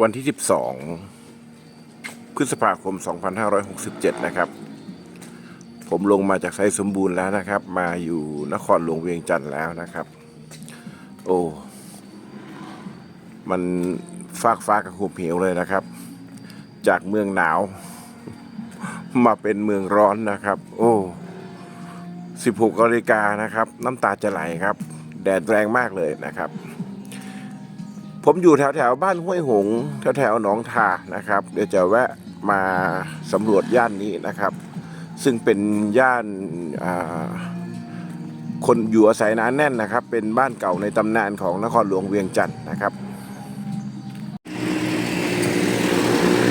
วันที่ 12 พฤษภาคม 2567 นะครับ ผมลงมาจากไซสมบูรณ์แล้วนะครับ มาอยู่นครหลวงเวียงจันทร์แล้วนะครับ โอ้ มันฟากฟ้ากับหุบเหวเลยนะครับ จากเมืองหนาว มาเป็นเมืองร้อนนะครับ โอ้ 16นาฬิกานะครับ น้ำตาจะไหลครับ แดดแรงมากเลยนะครับ ผมอยู่แถวแถวบ้านห้วยหงแถวแถวหนองทานะครับ เดี๋ยวจะแวะมาสำรวจย่านนี้นะครับ ซึ่งเป็นย่านาคนอยู่อาศัยหนาแน่นนะครับ เป็นบ้านเก่าในตำนานของนครหลวงเวียงจันทร์นะครับ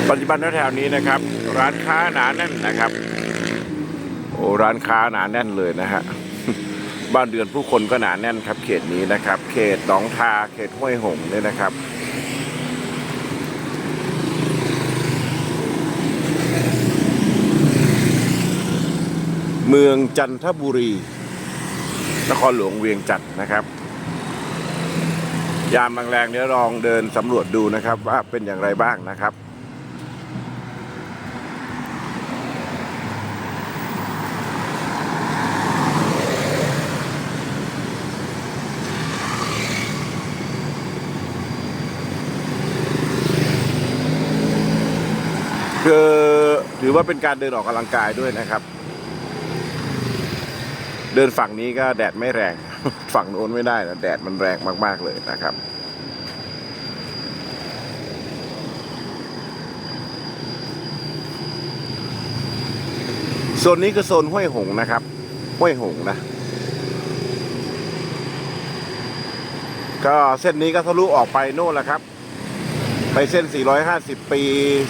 ปัจจุบันแถวๆนี้นะครับ ร้านค้าหนาแน่นนะครับ โอ้ร้านค้าหนาแน่นเลยนะฮะ บ้านเรือนผู้คนก็หนาแน่นครับ เขตนี้นะครับ เขตหนองทาเขตห้วยหงเนี่ยนะครับเมืองจันทบุรี นครหลวงเวียงจันทร์นะครับ ยามแรงๆเดี๋ยวลองเดินสำรวจดูนะครับ ว่าเป็นอย่างไรบ้างนะครับ คือถื อว่าเป็นการเดินออกกำลังกายด้วยนะครับ เดินฝั่งนี้ก็แดดไม่แรง ฝั่งโน้นไม่ได้นะแดดมันแรงมาก ๆเลยนะครับโซนนี้คือโซนห้วยหงนะครับห้วยหงนะ ก็เส้นนี้ก็ทะลุออกไปโน่นแหละครับ ไปเส้น 450 ปี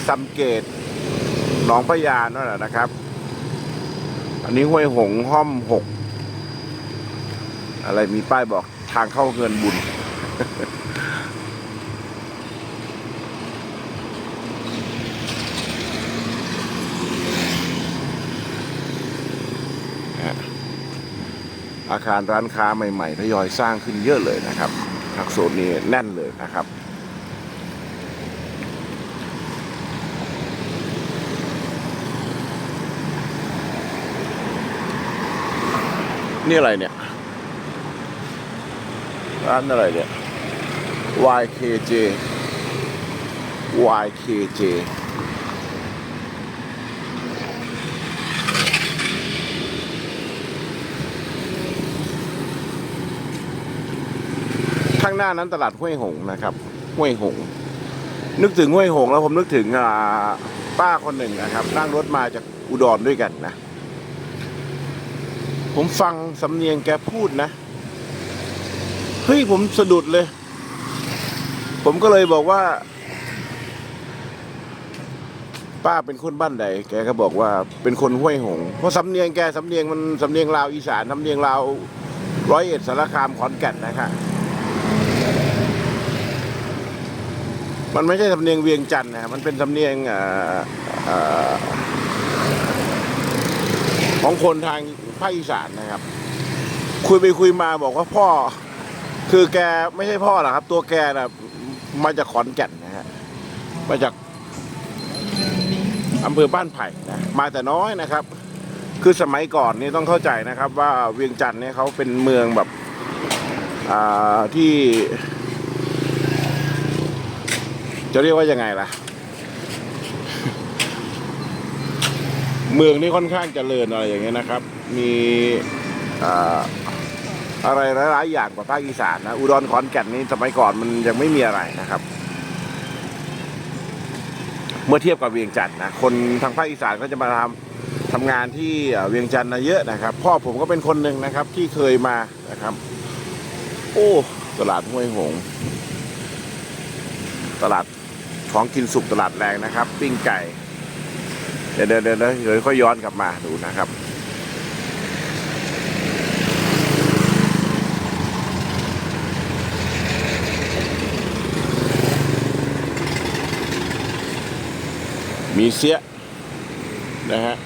ซัมเกต นองพระยานั่นแหละนะครับ อันนี้ห้วยหงห้อมหก อะไรมีป้ายบอกทางเข้าเงินบุญ อาคารร้านค้าใหม่ ๆ ทยอยสร้างขึ้นเยอะเลยนะครับทางโซนนี้แน่นเลยนะครับ นี่อะไรเนี่ย ร้านอะไรเนี่ย YKJ YKJ ข้างหน้านั้นตลาดห้วยหงนะครับห้วยหง นึกถึงห้วยหงแล้วผมนึกถึงอ่าป้าคนหนึ่งนะครับ นั่งรถมาจากอุดรด้วยกันนะ ผมฟังสำเนียงแกพูดนะ เฮ้ยผมสะดุดเลย ผมก็เลยบอกว่า ป้าเป็นคนบ้านใดแกก็บอกว่าเป็นคนห้วยหง เพราะสำเนียงแกสำเนียงมันสำเนียงลาวอีสานสำเนียงลาวร้อยเอ็ดสารคามขอนแก่นนะครับมันไม่ใช่สำเนียงเวียงจันทร์นะมันเป็นสำเนียงอ่อเอ่อ ของคนทางภาคอีสานนะครับ คุยไปคุยมาบอกว่าพ่อ คือแกไม่ใช่พ่อหรอกครับ ตัวแกนะมาจากขอนแก่นนะฮะมาจากอำเภอบ้านไผ่นะมาแต่น้อยนะครับ คือสมัยก่อนนี่ต้องเข้าใจนะครับ ว่าเวียงจันทร์เนี่ยเขาเป็นเมืองแบบที่ จะเรียกว่ายังไงล่ะ เมืองนี่ค่อนข้างเจริญอะไรอย่างเงี้ยนะครับ มีอ่าอะไรหลายๆอย่างกว่าภาคอีสานนะอุดรขอนแก่นนี่สมัยก่อนมันยังไม่มีอะไรนะครับ เมื่อเทียบกับเวียงจันทร์นะคนทางภาคอีสานก็จะมาทำทำงานที่เอ่อเวียงจันทร์นะเยอะนะครับ พ่อผมก็เป็นคนหนึ่งนะครับ ที่เคยมานะครับ โอ้ตลาดห้วยหง ตลาดของกินสุกตลาดแรงนะครับ ปิ้งไก่ เดี๋ยวเดี๋ยวเดี๋ยวเดี๋ยวค่อยย้อนกลับมาดูนะครับ มีเสียนะฮะ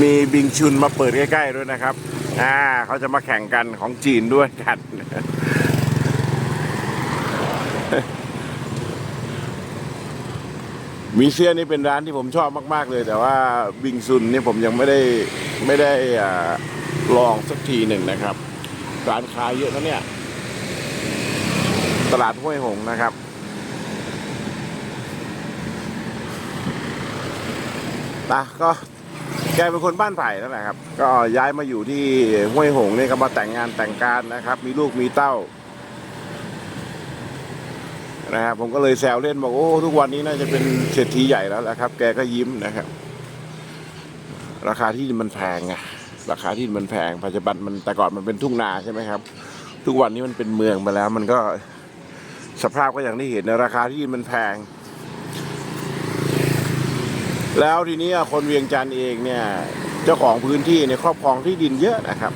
มีบิงชุนมาเปิดใกล้ๆด้วยนะครับ อ่าเขาจะมาแข่งกันของจีนด้วยกัน มีเซียนี่เป็นร้านที่ผมชอบมาก ๆ เลย แต่ว่าบิงซุนนี่ผมยังไม่ได้ไม่ได้อ่าลองสักทีหนึ่งนะครับ ร้านค้าเยอะนะเนี่ย ตลาดห้วยหงนะครับนะก็แกเป็นคนบ้านไผ่นั่นแหละครับ ก็ย้ายมาอยู่ที่ห้วยหงนี่ก็มาแต่งงานแต่งการนะครับ มีลูกมีเต้า นะครับผมก็เลยแซวเล่นบอกโอ้ทุกวันนี้น่าจะเป็นเศรษฐีใหญ่แล้วแหละครับ แกก็ยิ้มนะครับ ราคาที่ดินมันแพงไงราคาที่ดินมันแพงปัจจุบันมันแต่ก่อนมันเป็นทุ่งนาใช่ไหมครับ ทุกวันนี้มันเป็นเมืองไปแล้ว มันก็สภาพก็อย่างที่เห็นนะราคาที่ดินมันแพง แล้วทีนี้คนเวียงจันทร์เองเนี่ย เจ้าของพื้นที่เนี่ยครอบครองที่ดินเยอะนะครับ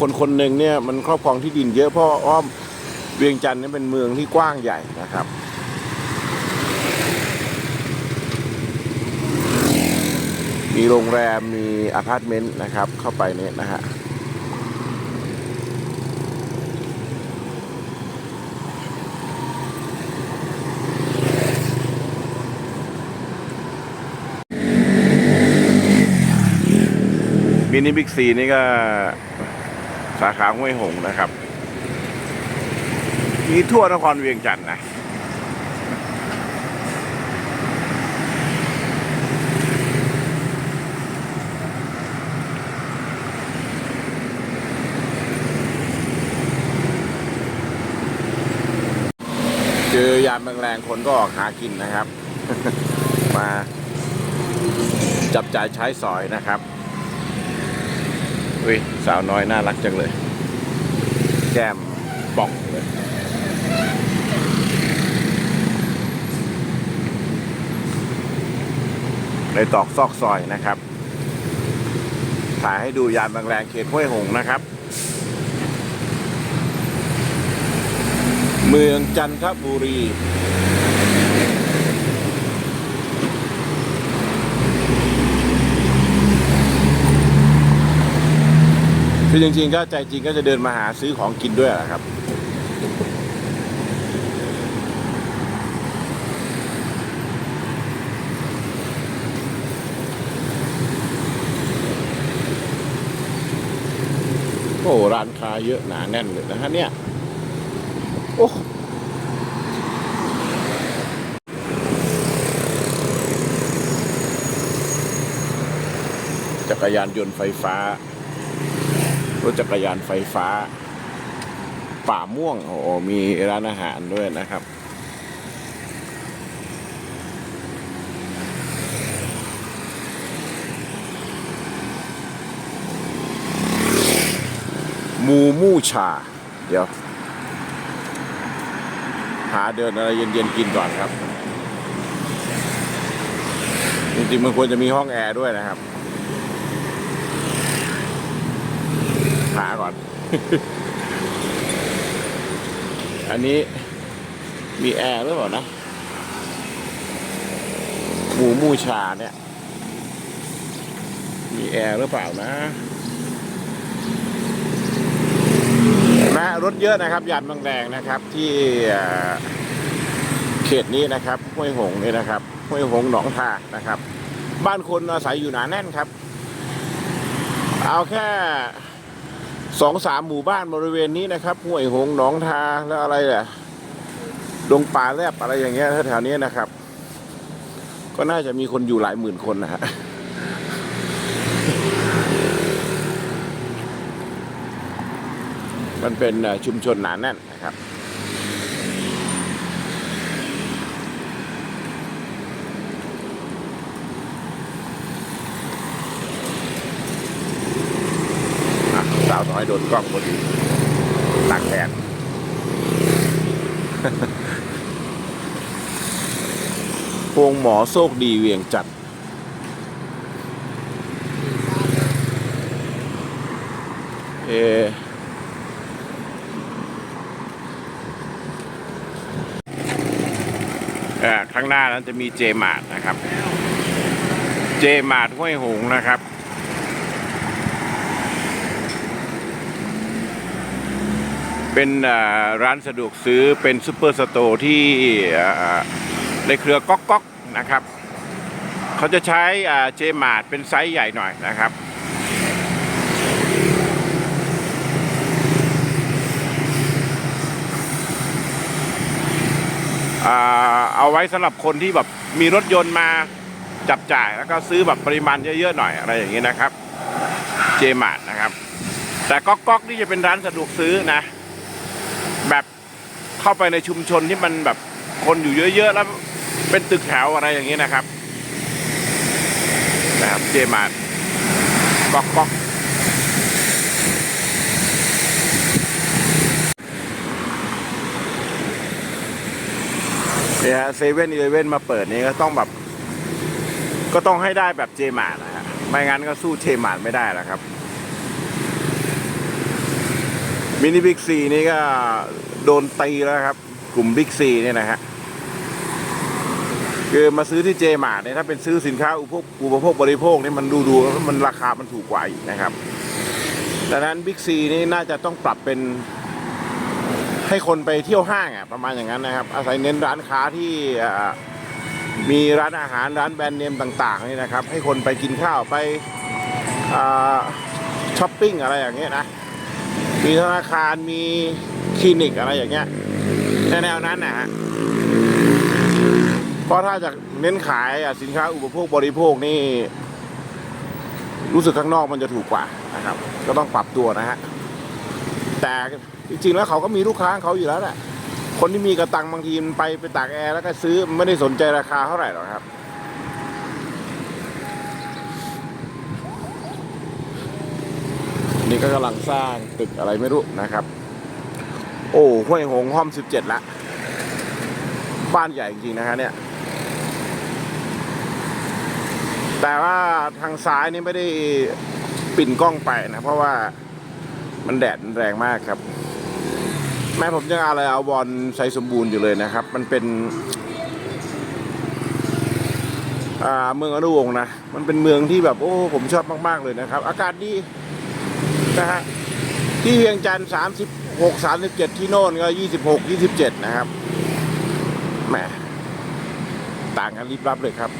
คนคนหนึ่งเนี่ยมันครอบครองที่ดินเยอะเพราะอ้อม เวียงจันทร์นี่เป็นเมืองที่กว้างใหญ่นะครับ มีโรงแรมมีอพาร์ตเมนต์นะครับ เข้าไปเนี่ยนะฮะมินิบิ๊กซีนี่ก็สาขาห้วยหงนะครับ มีทั่วนครเวียงจันทร์นะเจอยามแรงๆคนก็ออกหากินนะครับ มาจับจ่ายใช้สอยนะครับอุ้ยสาวน้อยน่ารักจังเลย แก้มป่องเลย ในตอกซอกซอยนะครับ ถ่ายให้ดูยานบางแรงเขตห้วยหงนะครับ เมืองจันทบุรีคือจริงๆก็ใจจริงก็จะเดินมาหาซื้อของกินด้วยแหละครับ โอ้ร้านค้าเยอะหนาแน่นเลยนะฮะเนี่ย โอ้จักรยานยนต์ไฟฟ้ารถจักรยานไฟฟ้า ป่าม่วงโอ้มีร้านอาหารด้วยนะครับ มูมูชา เดี๋ยว หาเดินอะไรเย็นๆกินก่อนครับ จริงๆมันควรจะมีห้องแอร์ด้วยนะครับ หาก่อน อันนี้มีแอร์หรือเปล่านะหมูมูชาเนี่ย มีแอร์หรือเปล่านะะรถเยอะนะครับยานบางแดงนะครับ ที่เอ่อเขตนี้นะครับห้วยหงนี่นะครับห้วยหงหนองทานะครับ บ้านคนอาศัยอยู่หนาแน่นครับ เอาแค่สองสามหมู่บ้านบริเวณนี้นะครับห้วยหงหนองทาแล้วอะไรแหละดงป่าแลบอะไรอย่างเงี้ยแถวๆนี้นะครับ ก็น่าจะมีคนอยู่หลายหมื่นคนนะฮะ มันเป็นชุมชนหนาแน่นนะครับสาวน้อยโดนกล้องพอดีตักแดดพวงหมอโชคดีเวียงจัดเออเอ่อ ข้างหน้านั้นจะมีเจมาร์ทนะครับ เจมาร์ทห้วยหงนะครับ เป็นร้านสะดวกซื้อเป็นซูเปอร์สโตร์ที่ในเครือก๊อกก๊อกนะครับ เขาจะใช้เจมาดเป็นไซส์ใหญ่หน่อยนะครับ เอาไว้สำหรับคนที่แบบมีรถยนต์มาจับจ่ายแล้วก็ซื้อแบบปริมาณเยอะๆหน่อยอะไรอย่างนี้นะครับ เจมาร์นะครับ แต่ก๊อกก๊อกนี่จะเป็นร้านสะดวกซื้อนะ แบบเข้าไปในชุมชนที่มันแบบคนอยู่เยอะๆแล้วเป็นตึกแถวอะไรอย่างนี้นะครับ นะครับเจมาร์ก๊อกก๊อก เนี่ยฮะเซเว่นอีเลเว่นมาเปิดนี่ก็ต้องแบบ ก็ต้องให้ได้แบบเจมาร์นะฮะไม่งั้นก็สู้เจมาร์ไม่ได้แล้วครับมินิบิ๊กซีนี่ก็โดนตีแล้วครับ กลุ่มบิ๊กซีเนี่ยนะฮะคือมาซื้อที่เจมาร์เนี่ยถ้าเป็นซื้อสินค้าอุปโภคอุปโภคบริโภคนี่มันดูดูมันราคามันถูกกว่าอีกนะครับดังนั้นบิ๊กซีนี่น่าจะต้องปรับเป็น ให้คนไปเที่ยวห้างอะประมาณอย่างนั้นนะครับ อาศัยเน้นร้านค้าที่มีร้านอาหารร้านแบรนด์เนมต่าง ๆ นี่นะครับ ให้คนไปกินข้าวไปช้อปปิ้งอะไรอย่างเงี้ยนะ มีธนาคารมีคลินิกอะไรอย่างเงี้ยในแนวนั้นนะฮะเพราะถ้าจะเน้นขายสินค้าอุปโภคบริโภคนี่ รู้สึกข้างนอกมันจะถูกกว่านะครับ ก็ต้องปรับตัวนะฮะแต่ จริงๆแล้วเขาก็มีลูกค้าของเขาอยู่แล้วแหละคนที่มีกระตังบางทีมันไปไปตากแอร์แล้วก็ซื้อไม่ได้สนใจราคาเท่าไหร่หรอกครับ นี่ก็กำลังสร้างตึกอะไรไม่รู้นะครับ โอ้ห้วยหงห้อมสิบเจ็ดละ บ้านใหญ่จริงๆนะฮะเนี่ย แต่ว่าทางซ้ายนี่ไม่ได้ปิ่นกล้องไปนะ เพราะว่ามันแดดแรงมากครับ แม่ผมยังอะไรเอาบอลใส่สมบูรณ์อยู่เลยนะครับ มันเป็นเมืองอนุวงศ์นะ มันเป็นเมืองที่แบบโอ้ผมชอบมาก ๆ เลยนะครับ อากาศดีนะฮะที่เวียงจันทร์36 37ที่โน่นก็26 27นะครับแหมต่างกันริบลับเลยครับ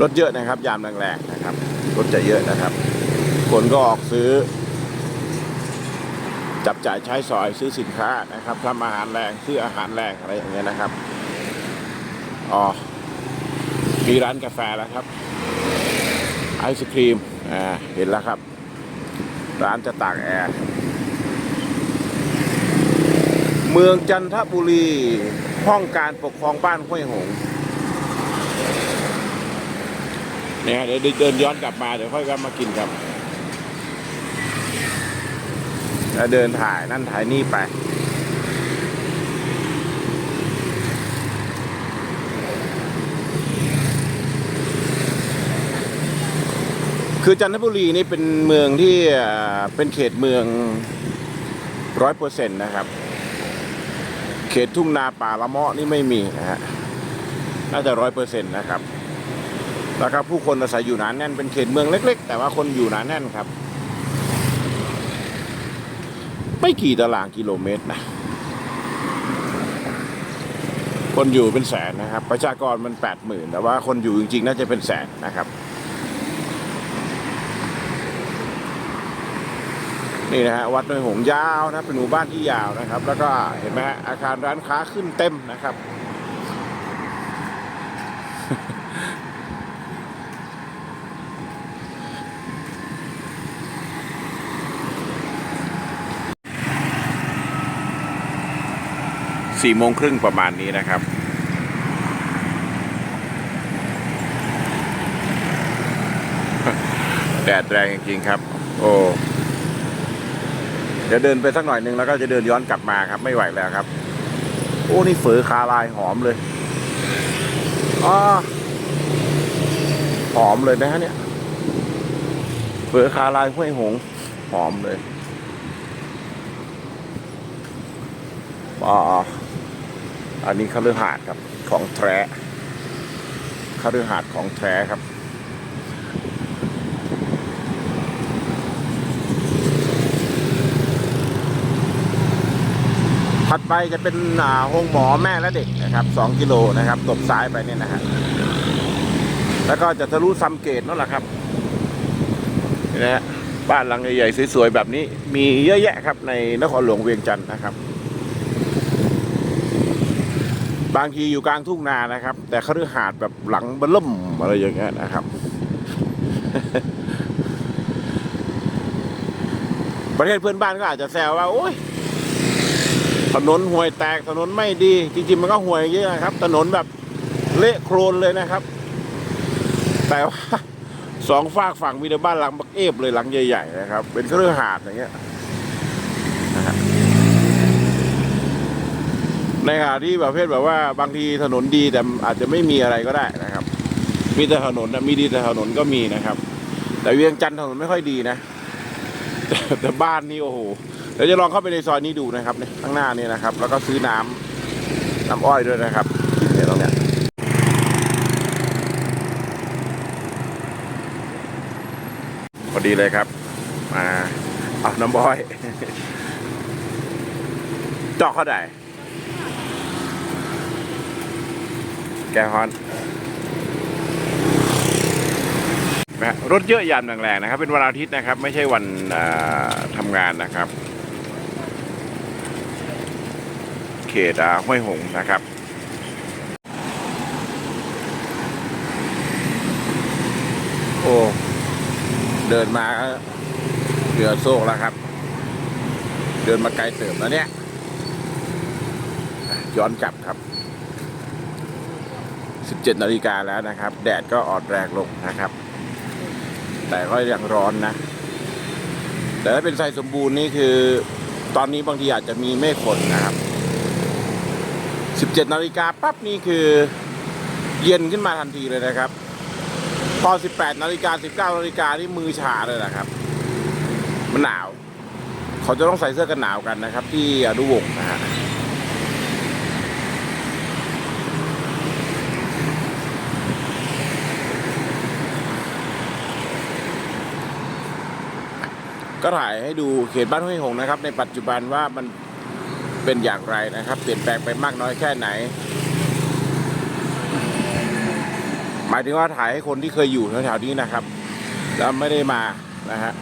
รถเยอะนะครับ ยามแรงๆนะครับ รถจะเยอะนะครับ คนก็ออกซื้อ จับจ่ายใช้สอยซื้อสินค้านะครับทำอาหารแรงซื้ออาหารแรงอะไรอย่างเงี้ยนะครับอ๋อมีร้านกาแฟแล้วครับ ไอศครีมอ่าเห็นแล้วครับ ร้านจะตากแอร์เมืองจันทบุรีห้องการปกครองบ้านห้วยหงส์ เนี่ยเดี๋ยวเดินย้อนกลับมาเดี๋ยวค่อยกลับมากินครับแล้วเดินถ่ายนั่นถ่ายนี่ไป คือจันทบุรีนี่เป็นเมืองที่เอ่อเป็นเขตเมืองร้อยเปอร์เซ็นต์นะครับ เขตทุ่งนาป่าละเมาะนี่ไม่มีนะฮะน่าจะร้อยเปอร์เซ็นต์นะครับ แล้วก็ผู้คนอาศัยอยู่หนาแน่นเป็นเขตเมืองเล็ก ๆ แต่ว่าคนอยู่หนาแน่นครับ ไม่กี่ตารางกิโลเมตรนะคนอยู่เป็นแสนนะครับ ประชากรมันแปดหมื่นแต่ว่าคนอยู่จริงๆ น่าจะเป็นแสนนะครับ นี่นะฮะวัดน่วยหงยาวนะเป็นหมู่บ้านที่ยาวนะครับ แล้วก็เห็นไหมฮะอาคารร้านค้าขึ้นเต็มนะครับ สี่โมงครึ่งประมาณนี้นะครับ แดดแรงจริงๆครับ โอ้เดี๋ยวเดินไปสักหน่อยหนึงแล้วก็จะเดินย้อนกลับมาครับ ไม่ไหวแล้วครับ โอ้ นี่เฝอคาลายหอมเลยอ๋อหอมเลยนะฮะเนี่ยเฝอคาลายห้วยหงส์หอมเลยอ๋อ อันนี้คฤหาสน์ครับของแท้คฤหาสน์ของแท้ครับ ถัดไปจะเป็นอ่าโรงหมอแม่และเด็กนะครับสองกิโลนะครับตบซ้ายไปเนี่ยนะฮะแล้วก็จะทะลุซัมเกตนั่นแหละครับนี่นะฮะบ้านหลังใหญ่ๆสวยๆแบบนี้มีเยอะแยะครับในนครหลวงเวียงจันทร์นะครับ บางทีอยู่กลางทุ่งนานะครับ แต่คฤหาสน์แบบหลังเบล่มอะไรอย่างเงี้ยนะครับ ประเทศเพื่อนบ้านก็อาจจะแซวว่าโอ้ยถนนห่วยแตกถนนไม่ดี จริงๆมันก็ห่วยเยอะนะครับ ถนนแบบเละโครนเลยนะครับ แต่ว่าสองฝากฝั่งมีแต่บ้านหลังบักเอฟเลยหลังใหญ่ ๆ นะครับ เป็นเครือหาดอย่างเงี้ยนะฮะ ในขณะที่ประเภทแบบว่าบางทีถนนดีแต่อาจจะไม่มีอะไรก็ได้นะครับ มีแต่ถนนมีดีแต่ถนนก็มีนะครับ แต่เวียงจันทร์ถนนไม่ค่อยดีนะแต่แต่บ้านนี่โอ้โหเดี๋ยวจะลองเข้าไปในซอยนี้ดูนะครับเนี่ยข้างหน้านี่นะครับ แล้วก็ซื้อน้ำน้ำอ้อยด้วยนะครับเนี่ยตรงเนี้ยพอดีเลยครับมาเอาน้ำอ้อยเจาะเข้าได้ แกฮอนนะรถเยอะยามแรงๆนะครับ เป็นวันอาทิตย์นะครับ ไม่ใช่วันอ่าทำงานนะครับ เขตห้วยหงนะครับโอ้เดินมาเหลือโซกแล้วครับ เดินมาไกลเติมแล้วเนี่ยย้อนกลับครับ 17นาฬิกาแล้วนะครับ แดดก็อ่อนแรงลงนะครับ แต่ก็ยังร้อนนะ แต่ถ้าเป็นไซสมบูรณ์นี่คือ ตอนนี้บางทีอาจจะมีเมฆฝนนะครับ 17นาฬิกาปั๊บนี่คือเย็นขึ้นมาทันทีเลยนะครับพอ 18นาฬิกา19นาฬิกานี่มือชาเลยนะครับ มันหนาว เขาจะต้องใส่เสื้อกันหนาวกันนะครับ ที่อนุวงศ์นะฮะ ก็ถ่ายให้ดูเขตบ้านห้วยหงนะครับ ในปัจจุบันว่ามันเป็นอย่างไรนะครับ เปลี่ยนแปลงไปมากน้อยแค่ไหน หมายถึงว่าถ่ายให้คนที่เคยอยู่แถวๆนี้นะครับ แล้วไม่ได้มานะฮะ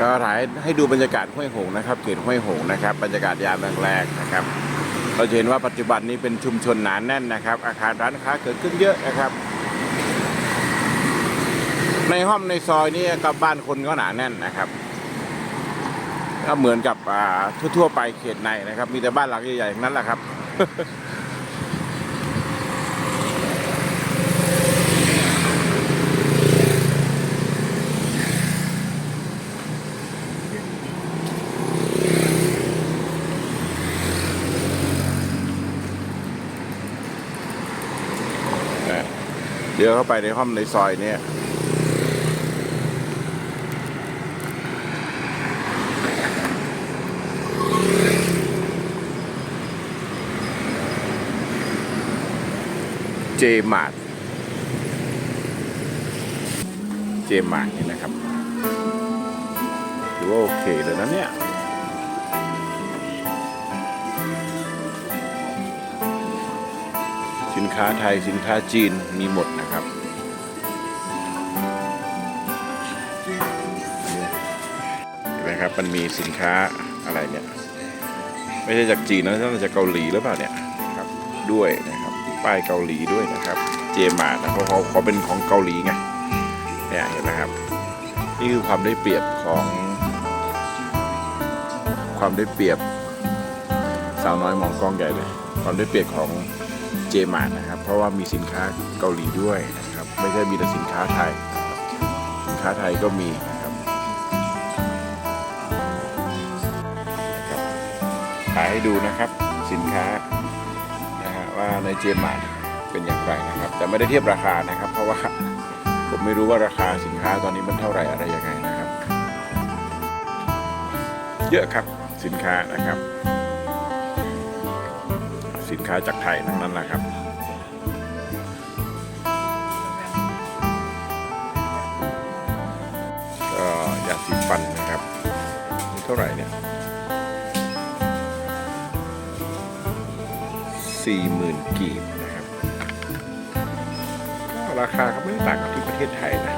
ก็ถ่ายให้ดูบรรยากาศห้วยหงนะครับเขตห้วยหงนะครับ บรรยากาศยามแรกๆนะครับ เราจะเห็นว่าปัจจุบันนี้เป็นชุมชนหนานแน่นนะครับ อาคารร้านค้าเกิดขึ้นเยอะนะครับ ในห้องในซอยนี่กับบ้านคนก็หนาแน่นนะครับก็เหมือนกับทั่วๆไปเขตในนะครับ มีแต่บ้านหลังใหญ่ๆทั้งนั้นแหละครับ เดี๋ยวเข้าไปในห้องในซอยเนี่ยเจมาร์ทเจมาร์ทนี่นะครับถือว่าโอเคเลยนะเนี่ย นค้าไทยสินค้าจีนมีหมดนะครับเห็นไหมครับมันมีสินค้าอะไรเนี่ยไม่ใช่จากจีนนะน่าจะเกาหลีหรือเปล่าเนี่ยครับด้วยนะครับป้ายเกาหลีด้วยนะครับ เจมาร์นะเพราะเขาเขาเป็นของเกาหลีไงเนี่ยเห็นไหมครับ นี่คือความได้เปรียบของ ความได้เปรียบสาวน้อยมองกล้องใหญ่เลย ความได้เปรียบของ เจมาร์นะครับ เพราะว่ามีสินค้าเกาหลีด้วยนะครับ ไม่ใช่มีแต่สินค้าไทย สินค้าไทยก็มีนะครับนะครับถ่ายให้ดูนะครับสินค้านะฮะว่าในเจมาร์เป็นอย่างไรนะครับ แต่ไม่ได้เทียบราคานะครับ เพราะว่าผมไม่รู้ว่าราคาสินค้าตอนนี้มันเท่าไหร่อะไรยังไงนะครับ เยอะครับสินค้านะครับ สินค้าจากไทยทั้งนั้นแหละครับก็ยาสีฟันนะครับนี่เท่าไหร่เนี่ยสี่หมื่นกีบนะครับราคาก็ไม่ต่างกับที่ประเทศไทยนะ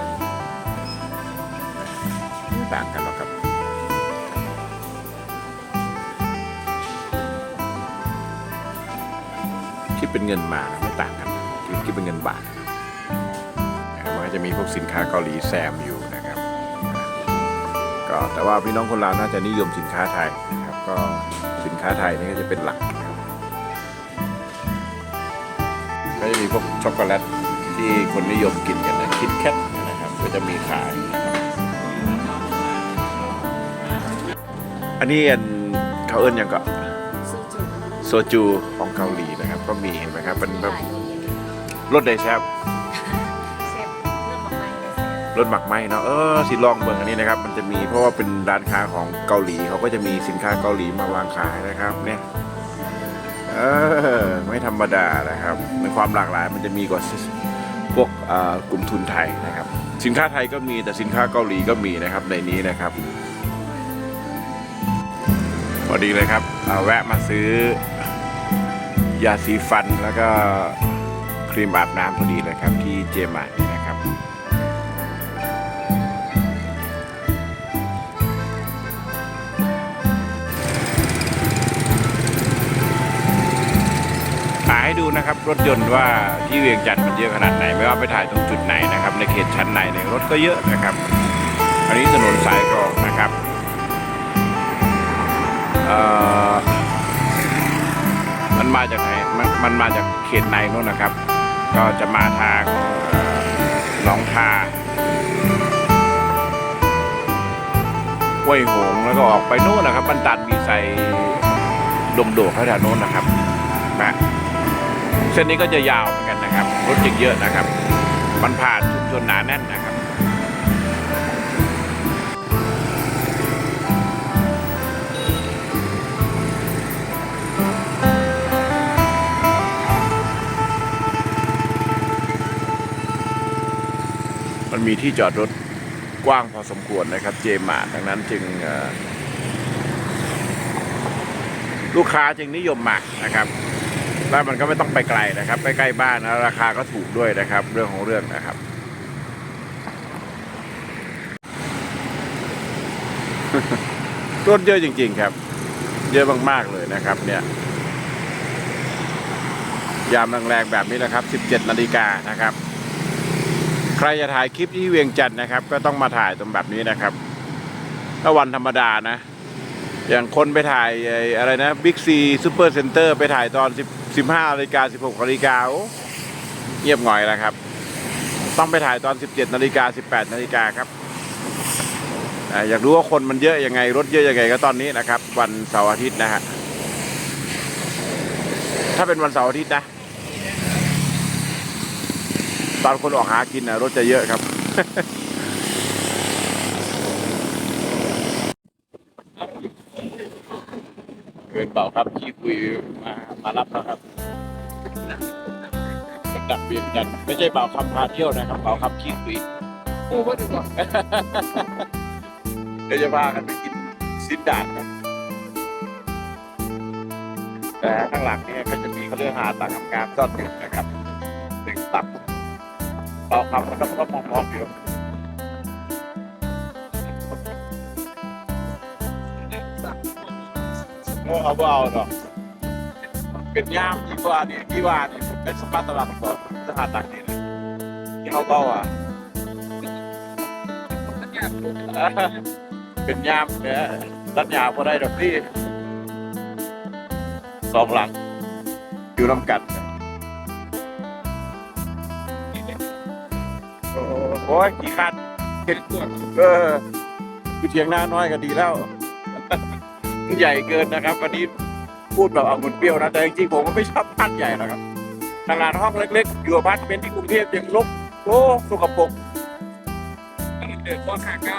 ดเป็นเงินมานะไม่ต่างกันคิดเป็นเงินบาทนะครับมันก็จะมีพวกสินค้าเกาหลีแซมอยู่นะครับ ก็แต่ว่าพี่น้องคนลาวน่าจะนิยมสินค้าไทยนะครับก็สินค้าไทยนี่ก็จะเป็นหลักนะครับก็จะมีพวกช็อกโกแลตที่คนนิยมกินกันนะคิดแคทนะครับก็จะมีขายอันนี้อันเขาเอิ้นหยังก็ โซจูของเกาหลีนะครับก็มีเห็นไหมครับเป็นแบบรสไดแซบเชฟเรื่องของไม่เลยเชฟรสหมักไหมเนาะเออสิลองเบิ่งอันนี้นะครับ มันจะมีเพราะว่าเป็นร้านค้าของเกาหลีเขาก็จะมีสินค้าเกาหลีมาวางขายนะครับ เนี่ยเออไม่ธรรมดานะครับในความหลากหลายมันจะมีกว่าพวกเอ่อกลุ่มทุนไทยนะครับ สินค้าไทยก็มีแต่สินค้าเกาหลีก็มีนะครับในนี้นะครับพอดีเลยครับเอาแวะมาซื้อ ยาสีฟันแล้วก็ครีมอาบน้ำพอดีเลยครับ ที่เจมาร์นี่นะครับ ถ่ายให้ดูนะครับ รถยนต์ว่าที่เวียงจันทร์มันเยอะขนาดไหน ไม่ว่าไปถ่ายตรงจุดไหนนะครับ ในเขตชั้นไหนเนี่ยรถก็เยอะนะครับ อันนี้ถนนสายกรองนะครับ เอ่อ มันมาจากไหนมันมันมาจากเขตในนู้นนะครับ ก็จะมาทางหนองทาห้วยหงแล้วก็ออกไปโน่นนะครับบันตันมีใส่ดงโดกแถวๆโน้นนะครับนะเส้นนี้ก็จะยาวเหมือนกันนะครับ รถจึงเยอะนะครับ มันผ่านชุมชนหนาแน่นนะครับ มันมีที่จอดรถกว้างพอสมควรนะครับ เจมาดังนั้นจึงลูกค้าจึงนิยมมากนะครับ แล้วมันก็ไม่ต้องไปไกลนะครับใกล้ๆบ้านแล้วราคาก็ถูกด้วยนะครับ เรื่องของเรื่องนะครับรถเยอะจริง ๆ ครับ เยอะมากๆเลยนะครับ เนี่ยยามแรงๆแบบนี้นะครับ 17 นาฬิกานะครับ ใครจะถ่ายคลิปที่เวียงจันทร์นะครับ ก็ต้องมาถ่ายตรงแบบนี้นะครับถ้าวันธรรมดานะ อย่างคนไปถ่ายอะไรนะบิ๊กซีซูเปอร์เซ็นเตอร์ไปถ่ายตอน10 15นาฬิกา16นาฬิกาเงียบหง่อยแล้วครับ ต้องไปถ่ายตอน 17นาฬิกา18นาฬิกาครับอ่าอยากรู้ว่าคนมันเยอะยังไงรถเยอะยังไงก็ตอนนี้นะครับ วันเสาร์อาทิตย์นะฮะถ้าเป็นวันเสาร์อาทิตย์นะ ตอนคนออกหากินนะรถจะเยอะครับ เกินเปล่าครับขี้คุยมามารับแล้วครับกลับเวียนกันทร์ไม่ใช่เปล่าคำพาเที่ยวนะครับเปล่าคำขี้คุยโอ้ก็ดูก่อนเดี๋ยวจะพากันไปกินซินดาดครับแต่ข้างหลังเนี่ยก็จะมีเขาเรื่องหาดตางามๆซ่อนอยู่นะครับถึงตับ เปล่าคำก็ต้องก็มองๆองอยู่โง่เอาเอาเนาะเป็นย่ามที่ว่านี่ที่ว่านี่เป็นสปัตลับก่อนสถานตักนี่นะที่เขาเบาอะเป็นย่ามเนี่ยตัดยาพอได้ดอกที่สองหลังอยู่น้ำกัด โอ้ยขี่คันเห็นตัวเออคือเทียงหน้าน้อยก็ดีแล้ว ใหญ่เกินนะครับ วันนี้พูดแบบเอาคนเปรี้ยวนะ แต่จริงๆผมก็ไม่ชอบพันใหญ่หรอกครับขนาดห้องเล็กๆ อยู่พาร์ตเมนที่กรุงเทพยังลบโอ้สกปรกเดินข้อขาก้า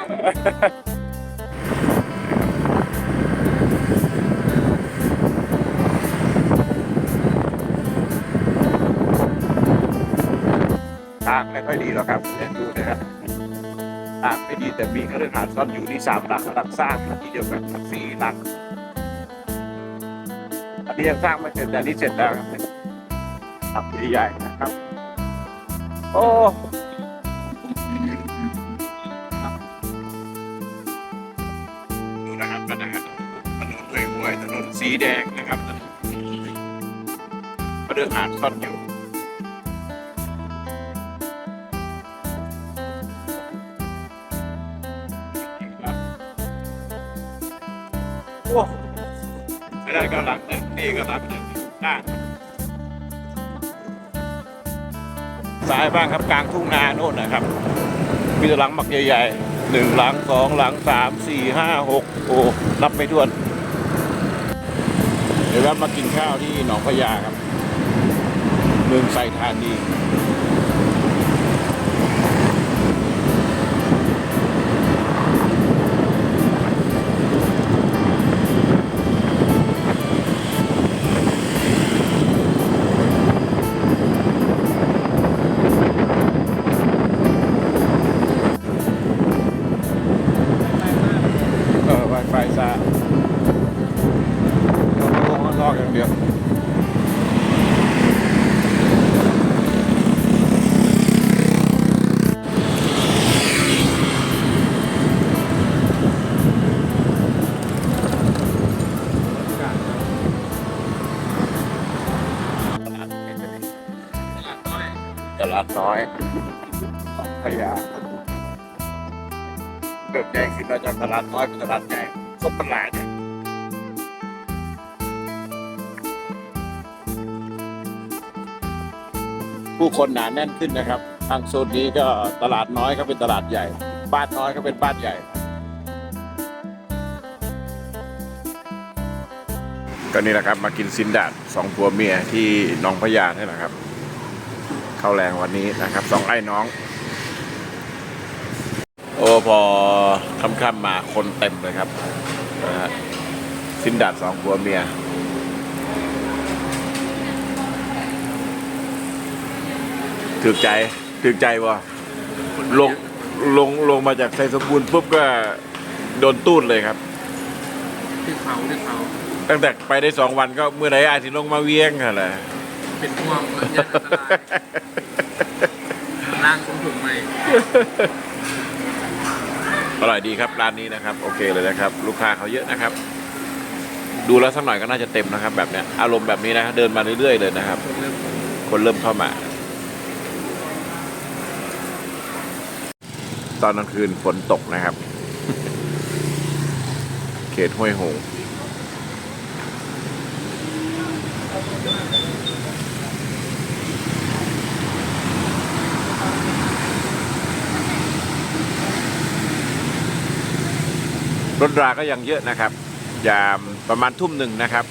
ทางไม่ค่อยดีหรอกครับเนี่ยดูนะครับทางไม่ดีแต่มีเครื่องหาซ่อนอยู่ที่สามหลังหลังสร้างที่เดียวกันสี่หลังอันนี้ยังสร้างไม่เสร็จแต่อันนี้เสร็จแล้วครับหลังใหญ่ๆนะครับ โอ้ดูนะครับบรรยากาศถนนห่วยๆถนนสีแดงนะครับก็เดินหาดซ่อนอยู่ โอ้ไม่ได้ก็หลังหนึ่งนี่ก็หลังหนึ่งหน้าซ้ายบ้างครับกลางทุ่งนาโน่นนะครับ มีหลังหมักใหญ่ๆหนึ่งหลังสองหลังสามสี่ห้าหกโอ้นับไม่ถ้วน เดี๋ยวแวะมากินข้าวที่หนองพญาครับ เมืองไซธานี ของพญาเกิดใหญ่ขึ้นมาจากตลาดน้อยเป็นตลาดใหญ่ครบตลาดเนี่ยผู้คนหนาแน่นขึ้นนะครับ ทางโซนนี้ก็ตลาดน้อยก็เป็นตลาดใหญ่ บ้านน้อยก็เป็นบ้านใหญ่ ก็นี่แหละครับมากินซินดาดสองผัวเมียที่หนองพญานี่แหละครับ เข้าแรงวันนี้นะครับสองไอ้น้อง โอ้พอค่ำๆมาคนเต็มเลยครับนะฮะสินดาดสองผัวเมียถือใจถือใจวะลงลงลงมาจากไทยสมบูรณ์ปุ๊บก็โดนตูดเลยครับที่เขาที่เขาตั้งแต่ไปได้สองวันก็เมื่อไหร่อาจจะลงมาเวียงอะไรเป็นห่วงเลยยันอันตรายร่างของถุงใหม่ อร่อยดีครับร้านนี้นะครับ โอเคเลยนะครับ ลูกค้าเขาเยอะนะครับ ดูแล้วสักหน่อยก็น่าจะเต็มนะครับ แบบเนี้ยอารมณ์แบบนี้นะเดินมาเรื่อยๆเลยนะครับ คนเริ่มเข้ามา ตอนกลางคืนฝนตกนะครับ เขตห้วยหง รถราก็ยังเยอะนะครับยามประมาณทุ่มหนึ่งนะครับ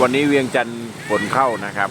วันนี้เวียงจันทร์ฝนเข้านะครับ